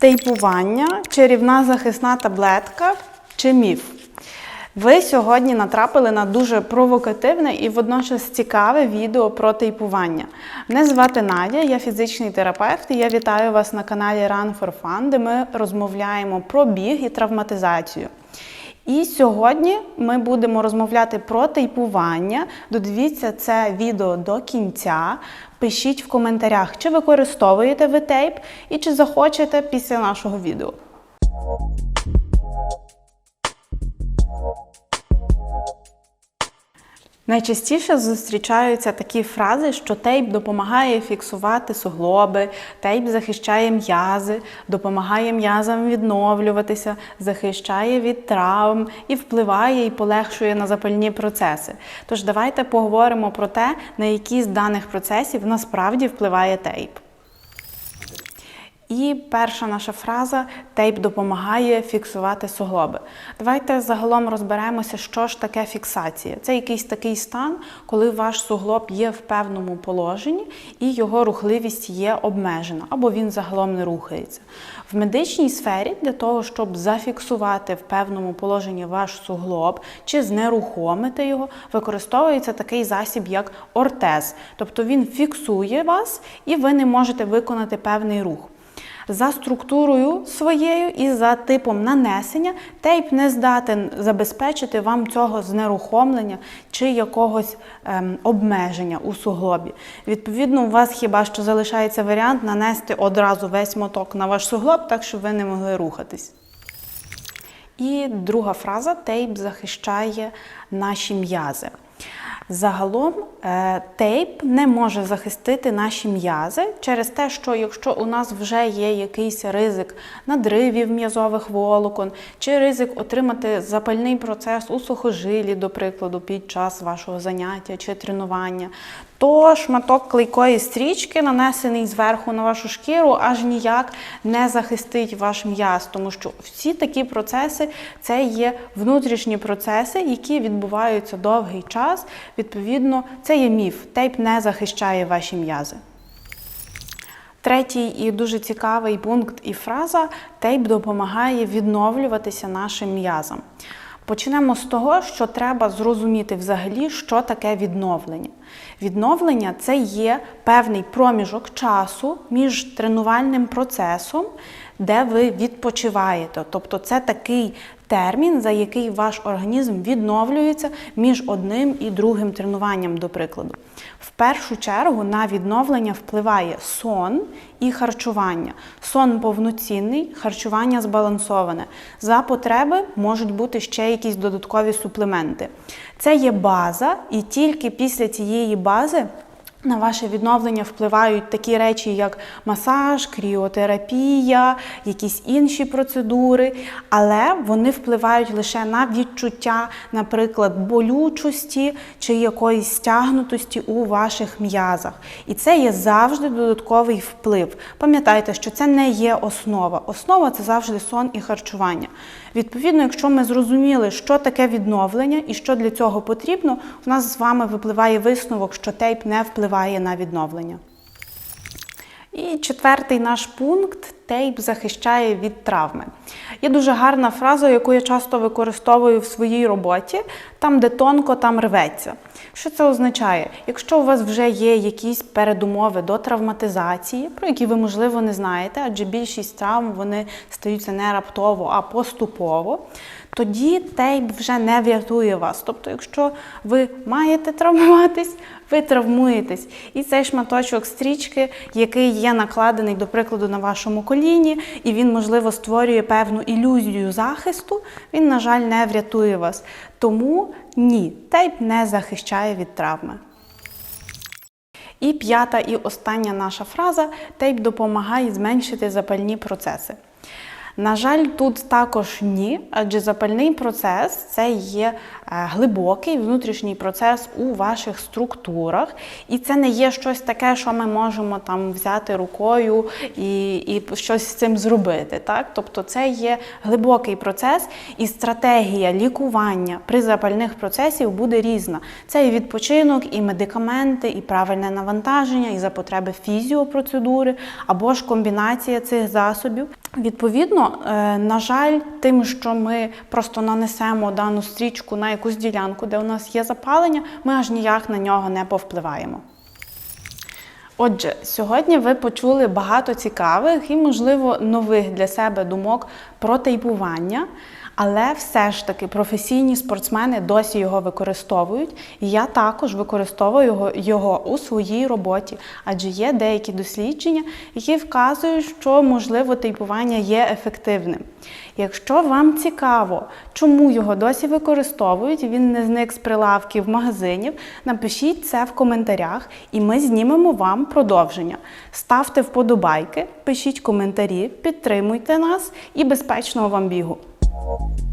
Тейпування, чарівна захисна таблетка чи міф. Ви сьогодні натрапили на дуже провокативне і водночас цікаве відео про тейпування. Мене звати Надя, я фізичний терапевт, і я вітаю вас на каналі Run for Fun, де ми розмовляємо про біг і травматизацію. І сьогодні ми будемо розмовляти про тейпування. Додивіться це відео до кінця. Пишіть в коментарях, чи використовуєте ви тейп і чи захочете після нашого відео. Найчастіше зустрічаються такі фрази, що тейп допомагає фіксувати суглоби, тейп захищає м'язи, допомагає м'язам відновлюватися, захищає від травм і впливає і полегшує на запальні процеси. Тож давайте поговоримо про те, на які з даних процесів насправді впливає тейп. І перша наша фраза тейп допомагає фіксувати суглоби. Давайте загалом розберемося, що ж таке фіксація. Це якийсь такий стан, коли ваш суглоб є в певному положенні і його рухливість є обмежена, або він загалом не рухається. В медичній сфері для того, щоб зафіксувати в певному положенні ваш суглоб чи знерухомити його, використовується такий засіб, як ортез. Тобто він фіксує вас і ви не можете виконати певний рух. За структурою своєю і за типом нанесення тейп не здатен забезпечити вам цього знерухомлення чи якогось ем, обмеження у суглобі. Відповідно, у вас хіба що залишається варіант нанести одразу весь моток на ваш суглоб, так щоб ви не могли рухатись. І друга фраза тейп захищає наші м'язи. Загалом е, тейп не може захистити наші м'язи через те, що якщо у нас вже є якийсь ризик надривів м'язових волокон, чи ризик отримати запальний процес у сухожилі, до прикладу, під час вашого заняття чи тренування, то шматок клейкої стрічки, нанесений зверху на вашу шкіру, аж ніяк не захистить ваш м'яз, тому що всі такі процеси це є внутрішні процеси, які відбуваються довгий час. Відповідно, це є міф. Тейп не захищає ваші м'язи. Третій і дуже цікавий пункт і фраза тейп допомагає відновлюватися нашим м'язам. Почнемо з того, що треба зрозуміти взагалі, що таке відновлення. Відновлення це є певний проміжок часу між тренувальним процесом, де ви відпочиваєте. Тобто це такий термін, за який ваш організм відновлюється між одним і другим тренуванням, до прикладу. В першу чергу на відновлення впливає сон і харчування. Сон повноцінний, харчування збалансоване. За потреби можуть бути ще якісь додаткові суплементи. Це є база, і тільки після цієї бази. На ваше відновлення впливають такі речі, як масаж, кріотерапія, якісь інші процедури, але вони впливають лише на відчуття, наприклад, болючості чи якоїсь стягнутості у ваших м'язах. І це є завжди додатковий вплив. Пам'ятайте, що це не є основа. Основа це завжди сон і харчування. Відповідно, якщо ми зрозуміли, що таке відновлення і що для цього потрібно, у нас з вами випливає висновок, що тейп не впливає на відновлення. І четвертий наш пункт тейп захищає від травми. Є дуже гарна фраза, яку я часто використовую в своїй роботі: там, де тонко, там рветься. Що це означає? Якщо у вас вже є якісь передумови до травматизації, про які ви, можливо, не знаєте, адже більшість травм вони стаються не раптово, а поступово, тоді тейп вже не врятує вас. Тобто, якщо ви маєте травмуватись, ви травмуєтесь. І цей шматочок стрічки, який є накладений, до прикладу, на вашому коліні, і він, можливо, створює певну ілюзію захисту, він, на жаль, не врятує вас. Тому ні, тейп не захищає від травми. І п'ята і остання наша фраза тейп допомагає зменшити запальні процеси. На жаль, тут також ні, адже запальний процес це є е, глибокий внутрішній процес у ваших структурах, і це не є щось таке, що ми можемо там взяти рукою і і щось з цим зробити. Так? Тобто це є глибокий процес, і стратегія лікування при запальних процесів буде різна. Це і відпочинок, і медикаменти, і правильне навантаження, і за потреби фізіопроцедури, або ж комбінація цих засобів. Відповідно, е, на жаль, тим, що ми просто нанесемо дану стрічку на якусь ділянку, де у нас є запалення, ми аж ніяк на нього не повпливаємо. Отже, сьогодні ви почули багато цікавих і, можливо, нових для себе думок про тейпування, але все ж таки професійні спортсмени досі його використовують. І я також використовую його, його у своїй роботі, адже є деякі дослідження, які вказують, що можливо тейпування є ефективним. Якщо вам цікаво, чому його досі використовують, він не зник з прилавків магазинів, напишіть це в коментарях, і ми знімемо вам продовження. Ставте вподобайки, пишіть коментарі, підтримуйте нас і безпечного вам бігу! Oh.